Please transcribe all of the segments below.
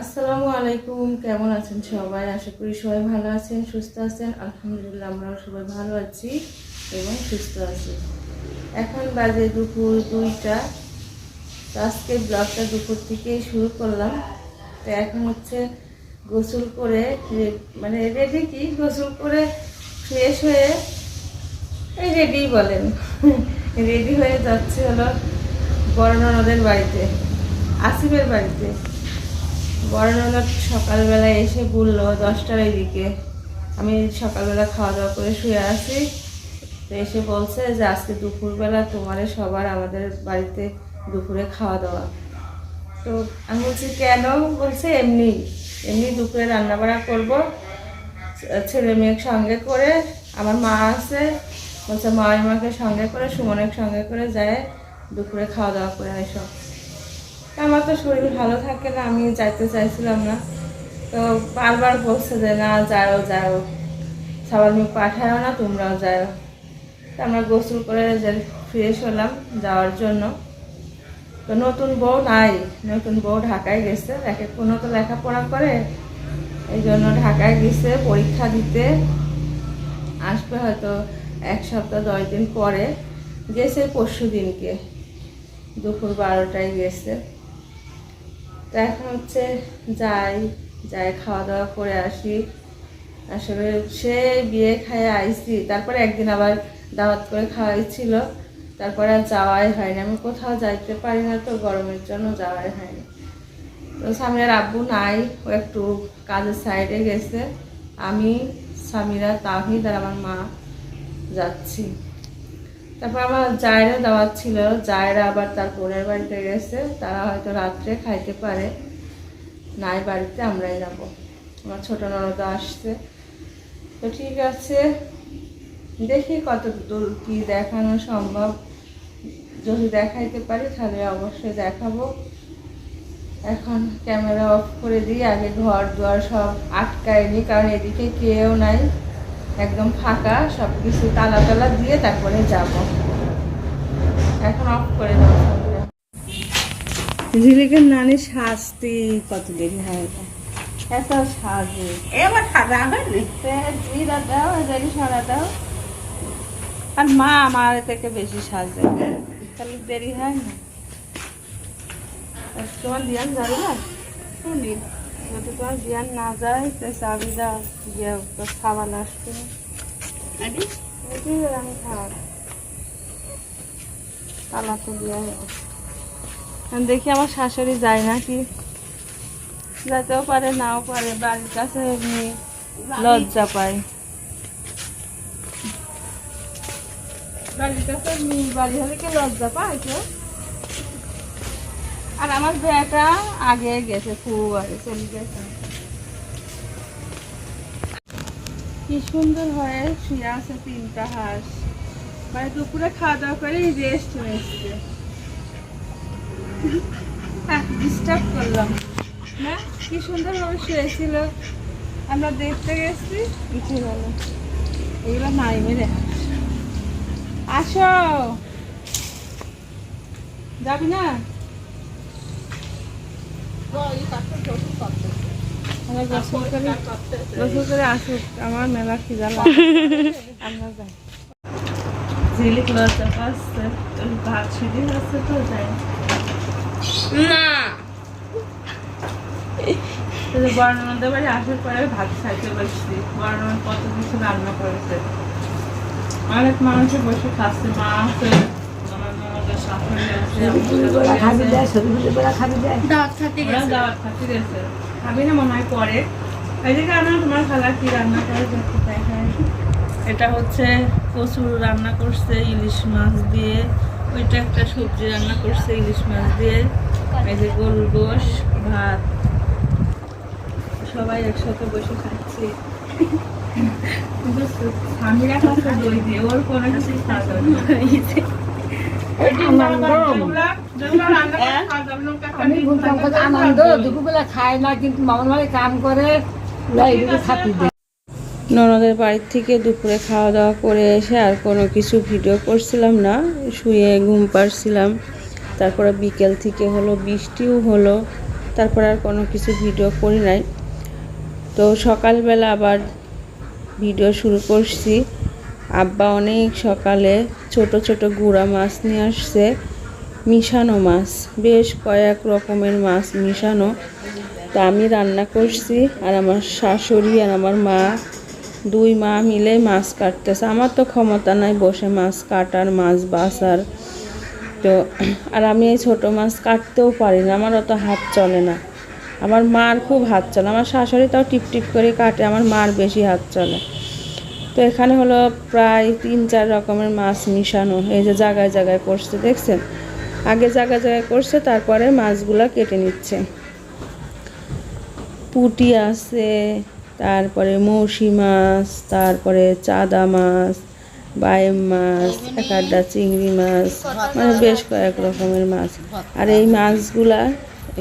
আসসালামু আলাইকুম, কেমন আছেন সবাই? আশা করি সবাই ভালো আছেন, সুস্থ আছেন। আলহামদুলিল্লাহ, আমরাও সবাই ভালো আছি এবং সুস্থ আছি। এখন বাজে দুপুর দুইটা। আজকে ব্লগটা দুপুর থেকেই শুরু করলাম। তো এখন হচ্ছে গোসল করে মানে রেডি কি? গোসল করে ফ্রেশ হয়ে এই রেডি বলেন। রেডি হয়ে যাচ্ছে হলো বড় বাড়িতে আসিফের বাড়িতে। ননদ সকালবেলা এসে বলল, দশটার দিকে আমি সকালবেলা খাওয়া দাওয়া করে শুয়ে আছি। তো এসে বলছে যে, আজকে দুপুরবেলা তোমারে সবার আমাদের বাড়িতে দুপুরে খাওয়া দাওয়া তো আমি বলছি, কেন? বলছে, এমনি এমনি দুপুরে রান্না বান্না করব। ছেলে মেয়ের সঙ্গে করে আমার মা আছে। বলছে, মা মাকে সঙ্গে করে সুমনের সঙ্গে করে যায়, দুপুরে খাওয়া দাওয়া করে এসো তা আমার তো শরীর ভালো থাকে না, আমি যাইতে চাইছিলাম না। তো বারবার বলছে যে, না, যাও যাও। মুখ পাঠায়ও না, তোমরাও যাও। তো আমরা গোসল করে ফ্রেশ হলাম যাওয়ার জন্য। তো নতুন বউ নাই, নতুন বউ ঢাকায় গেছে। একে কোনো তো লেখাপড়া করে। এই জন্য ঢাকায় গেছে, পরীক্ষা দিতে। আসবে হয়তো এক সপ্তাহ, দশ দিন পরে। গেছে পরশু দিনকে দুপুর বারোটায় গেছে। তো এখন হচ্ছে যাই যাই খাওয়া দাওয়া করে আসি। আসলে সে বিয়ে খাইয়ে আইছি তারপরে একদিন আবার দাওয়াত করে খাওয়াইছিল তারপরে আর যাওয়াই হয়নি। আমি কোথাও যাইতে পারি না তো, গরমের জন্য যাওয়াই হয়নি। তো সামিরার আব্বু নাই, ও একটু কাজের সাইডে গেছে। আমি, স্বামীরা, তাহিদ আর আমার মা যাচ্ছি। তারপর আমার জায়রা দাওয়াত ছিল, জায়রা আবার তার বোনের বাড়িতে গেছে, তারা হয়তো রাত্রে খাইতে পারে। নাই বাড়িতে আমরাই যাব। আমার ছোট ননদ আসছে। তো ঠিক আছে, দেখি কত দূর কি দেখানো সম্ভব। যদি দেখাইতে পারি তাহলে অবশ্যই দেখাবো। এখন ক্যামেরা অফ করে দিই, আগে ঘর দুয়ার সব আটকায়নি, কারণ এদিকে কেউ নাই। একদম ফাঁকা সব কিছু তালা তালা দিয়ে তারপরে যাব। এখন অফ করে সবটা। ঝিলিকের নানি শাস্তি কত দেরি হয় এত সাজে। এবার হয়নি জিরা দাও এদারি সারা দাও। আর মা আমার থেকে বেশি সাজে। তাহলে দেরি হয় না। তোমার দিয়ান যাবে না? শুনি যদি তোমার দিয়ান না যায় তো চাবি দাও গিয়ে তো খাবার আসবে আমি খাওয়া তালা তো দিয়া দেখি আমার শাশুড়ি যায় নাকি? যেতেও পারে নাও পারে বাড়ির কাছে এমনি লজ্জা পায়। বাড়ির কাছে বাড়ি হলে কি লজ্জা পায় কেউ আর আমার বেটা আগে গেছে, খুব আগে, চলে গেছে। কি সুন্দর হয়ে শুয়ে আছে তিনটা হাঁস। মানে দুপুরে খাওয়া দাওয়া করে রেস্ট নিচ্ছে ডিস্টার্ব করলাম। না, কি সুন্দরভাবে শুয়েছিল। আমরা দেখতে গেছি, উঠে গেল। এগুলো নাই মেরে আসো। যাবি না? আমরা গোসল করে গোসল করে আসুক আমার মেলা খিদা আমরা যাই। ঝিলিক লজ্জা পাচ্ছে ভাত সিঁড়ি হচ্ছে তো যাই। না। বর্ণমন্দের বাড়ি আসার পরে ভাত খাইতে বসছি। বর্ণমন কত কিছু রান্না করেছে। অনেক মানুষে বসে খাচ্ছে মা আছে আছে। খাতে গেছে দাওয়াত খাতে গেছে খাবি না মনে হয় পরে। এদিকে আনা তোমার খালা কি রান্না করে? দেখতে দেখায় এটা হচ্ছে কচুর রান্না করছে ইলিশ মাছ দিয়ে। ওইটা একটা সবজি রান্না করছে ইলিশ মাছ দিয়ে। এই যে গরুর গোশ ভাত। সবাই একসাথে বসে খাচ্ছি। কিন্তু স্বামীরা খাচ্ছে দই দিয়ে ওর কোনো কিছু খাওয়া আমি আনন্দ দুপুরবেলা খায় না কিন্তু মামার বাড়ি কাম করে থাকি দেয় ননদের বাড়ির থেকে দুপুরে খাওয়া দাওয়া করে এসে আর কোনো কিছু ভিডিও করছিলাম না। শুয়ে ঘুম পাড়ছিলাম। তারপরে বিকেল থেকে হলো, বৃষ্টিও হলো। তারপর আর কোনো কিছু ভিডিও করি নাই। তো সকালবেলা আবার ভিডিও শুরু করছি। আব্বা অনেক সকালে ছোট ছোট গুঁড়া মাছ নিয়ে আসছে, মিশানো মাছ, বেশ কয়েক রকমের মাছ মিশানো। তা আমি রান্না করছি আর আমার শাশুড়ি আর আমার মা, দুই মা মিলে মাছ কাটতেছে। আমার তো ক্ষমতা নাই বসে মাছ কাটার, মাছ বাসার তো, আর আমি এই ছোটো মাছ কাটতেও পারি না আমার অত হাত চলে না। আমার মার খুব হাত চলে, আমার শাশুড়ি তাও টিপ টিপ করে কাটে, আমার মার বেশি হাত চলে। তো এখানে হলো প্রায় তিন, চার রকমের মাছ মিশানো, এই যে জায়গায় জায়গায় করছে, দেখছেন? আগে জায়গায় জায়গায় করছে, তারপরে মাছগুলা কেটে নিচ্ছে। পুঁটি আছে, তারপরে মৌসি মাছ, তারপরে চাদা মাছ বাইম মাছ, একাড্ডা, চিংড়ি মাছ মানে বেশ কয়েক রকমের মাছ। আর এই মাছগুলা,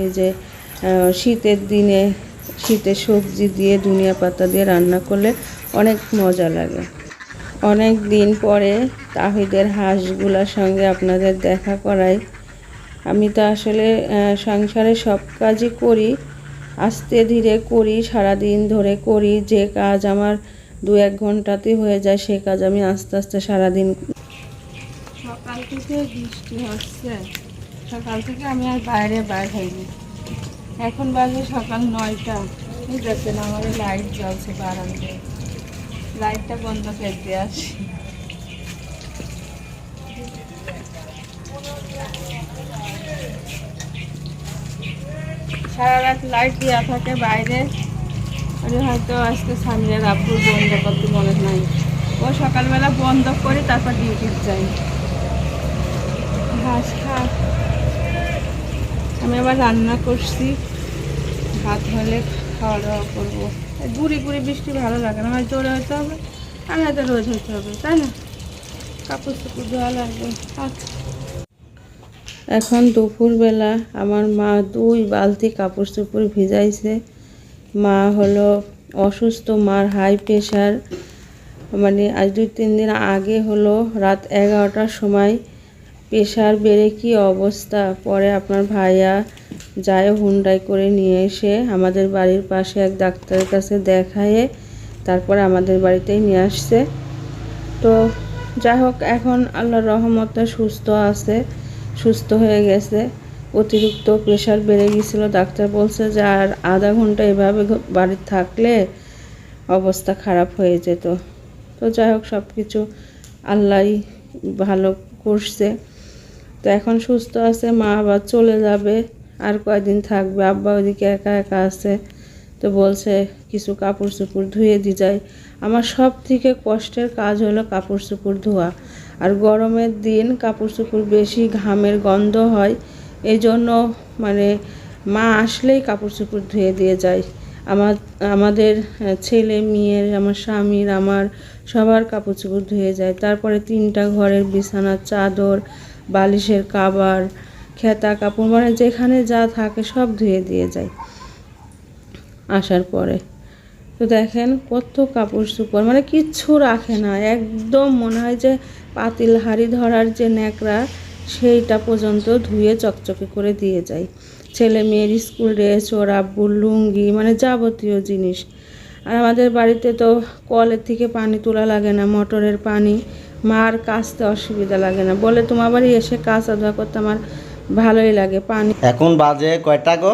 এই যে শীতের দিনে শীতের সবজি দিয়ে, ধনিয়া পাতা দিয়ে রান্না করলে অনেক মজা লাগে। অনেক দিন পরে তাহিদের হাঁসগুলার সঙ্গে আপনাদের দেখা করাই। আমি তো আসলে সংসারে সব কাজই করি, আস্তে ধীরে করি সারা দিন ধরে করি, যে কাজ আমার দু এক ঘন্টাতে হয়ে যায়, সে কাজ আমি আস্তে আস্তে সারা দিন সকাল থেকে বৃষ্টি হচ্ছে। সকাল থেকে আমি আর বাইরে বাইর হইনি। এখন বাজে সকাল নয়টা। এই দেখছেন আমার লাইট জ্বলছে বারান্দায়। লাইটটা বন্ধ করে দিয়ে আসি। সারা রাত লাইট দেওয়া থাকে বাইরে। আমি হয়তো আজকে সামনের আব্বুর বন্ধ করতে মনে নাই। ও সকালবেলা বন্ধ করে তারপর ডিউটি যাই। ঘাস খা আমি আবার রান্না করছি। ভাত হলে খাওয়া দাওয়া করব। গুড়ি গুড়ি বৃষ্টি ভালো লাগে না, হয় জোরে হতে হবে আমি হয়তো রোজ হতে হবে, তাই না? কাপড় চুপড় ধোয়া লাগবে আচ্ছা এখন দুপুরবেলা আমার মা দুই বালতি কাপড় চোপড় ভিজাইছে। মা হলো অসুস্থ, মার হাই প্রেশার মানে আজ দুই তিন দিন আগে হলো রাত এগারোটার সময় প্রেশার বেড়ে কি অবস্থা? পরে আপনার ভাইয়া যায় হুন্ডাই করে নিয়ে এসে আমাদের বাড়ির পাশে এক ডাক্তারের কাছে দেখায়ে তারপর আমাদের বাড়িতেই নিয়ে আসছে। তো যাই হোক, এখন আল্লাহর রহমতে সুস্থ আছে, সুস্থ হয়ে গেছে। অতিরিক্ত প্রেশার বেড়ে গিয়েছিল। ডাক্তার বলছে যে, আর আধা ঘণ্টা এভাবে বাড়ি থাকলে অবস্থা খারাপ হয়ে যেত। তো যাই হোক সব কিছু আল্লাহই ভালো করছে। তো এখন সুস্থ আছে, মা আবার চলে যাবে। আর কয়দিন থাকবে? আব্বা ওদিকে একা একা আছে। তো বলছে, কিছু কাপড় চোপড় ধুয়ে দি যায় আমার সব থেকে কষ্টের কাজ হলো কাপড় চোপড় ধোয়া। আর গরমের দিন কাপড় চোপড় বেশি ঘামের গন্ধ হয়। এই জন্য মানে মা আসলেই কাপড় চোপড় ধুয়ে দিয়ে যায়। আমার, আমাদের ছেলে, মেয়ের, আমার স্বামীর, আমার সবার কাপড় চোপড় ধুয়ে যায়। তারপরে তিনটা ঘরের বিছানার চাদর, বালিশের কাবার খেতা কাপড় মানে যেখানে যা থাকে সব ধুয়ে দিয়ে যায় আসার পরে। তো দেখেন কত কাপড় চোপড় মানে কিচ্ছু রাখে না। একদম মনে হয় যে পাতিল হাড়ি ধরার যে ন্যাকড়া, সেইটা পর্যন্ত ধুয়ে চকচকে করে দিয়ে যায়। ছেলে মেয়ের স্কুল ড্রেস, ওর আব্বুর লুঙ্গি মানে যাবতীয় জিনিস। আর আমাদের বাড়িতে তো কলের থেকে পানি তোলা লাগে না, মোটরের পানি। মার কাচতে অসুবিধা লাগে না। বলে, তোমার বাড়ি এসে কাচা ধোয়া করতে আমার ভালোই লাগে পানি। এখন বাজে কয়টা গো?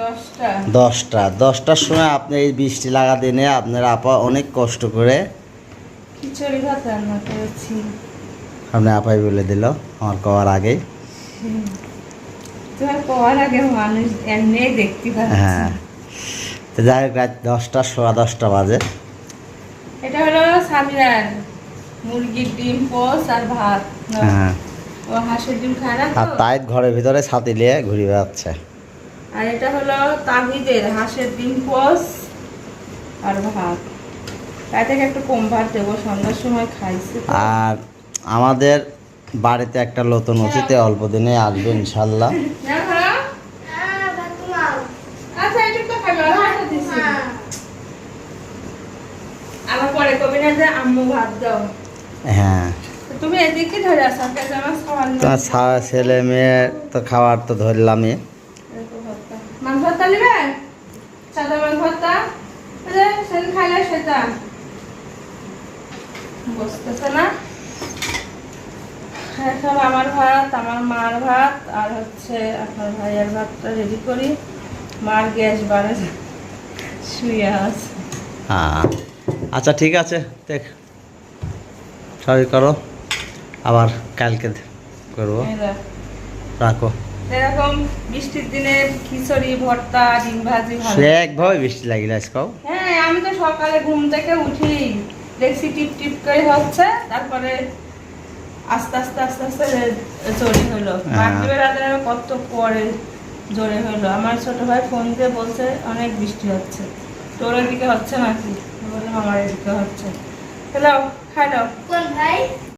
দশটা। দশটা। দশটার সময় আপনি এই বৃষ্টি লাগা দিনে আপনার আপা অনেক কষ্ট করে খিচুড়ি ভাত রান্না করেছি। আপনি আপাই বলে দিল আমার কওয়ার তোমার আগে মানুষ এমনি দেখতে পাচ্ছি। হ্যাঁ। তো যাই হোক রাত দশটা সোয়া দশটা বাজে। এটা হলো সামিরার মুরগির ডিম পোস আর ভাত। হ্যাঁ। ও হাঁসের ডিম খায় না আর তাই ঘরের ভিতরে ছাতি নিয়ে ঘুরে বেড়াচ্ছে। আর এটা হলো তাহিদের হাঁসের ডিম পোস আর ভাত। তাই থেকে একটু কম ভাত দেবো সন্ধ্যার সময় খাইছি আর আমাদের বাড়িতে একটা নতুন অতিথি অল্প দিনে আসবে ইনশাল্লাহ হ্যাঁ? আচ্ছা, হ্যাঁ তুমি এদিকে ধরে আসো আমার খাওয়ার তোমার ছা- ছেলে মেয়ে তো খাওয়ার তো ধরলামই। এরকম ভাতটা। ভর্তা নিবে? সাদা মাছ ভর্তা সেদিন খাইলে সেটা। বসতেছে না। এখন আমার ভাত আমার মার ভাত আর হচ্ছে আপনার ভাইয়ের ভাতটা রেডি করি। মার গ্যাস বাড়ে। শুয়ে আছে। হ্যাঁ। আচ্ছা ঠিক আছে দেখ। সবই করো। আবার কালকে করব। রাখো। এরকম বৃষ্টির দিনে খিচুড়ি ভর্তা ডিম ভাজি সে একভাবে বৃষ্টি লাগিল আজকাও হ্যাঁ আমি তো সকালে ঘুম থেকে উঠি দেখছি টিপ টিপ করে হচ্ছে তারপরে আস্তে আস্তে আস্তে আস্তে জোরে হলো। হ্যাঁ। মাগরিবের কত পরে জোরে হলো। আমার ছোট ভাই ফোন দিয়ে বলছে অনেক বৃষ্টি হচ্ছে। তোর এদিকে হচ্ছে নাকি? বললাম আমার এদিকে হচ্ছে। হ্যালো খাই দাও কোন ভাই?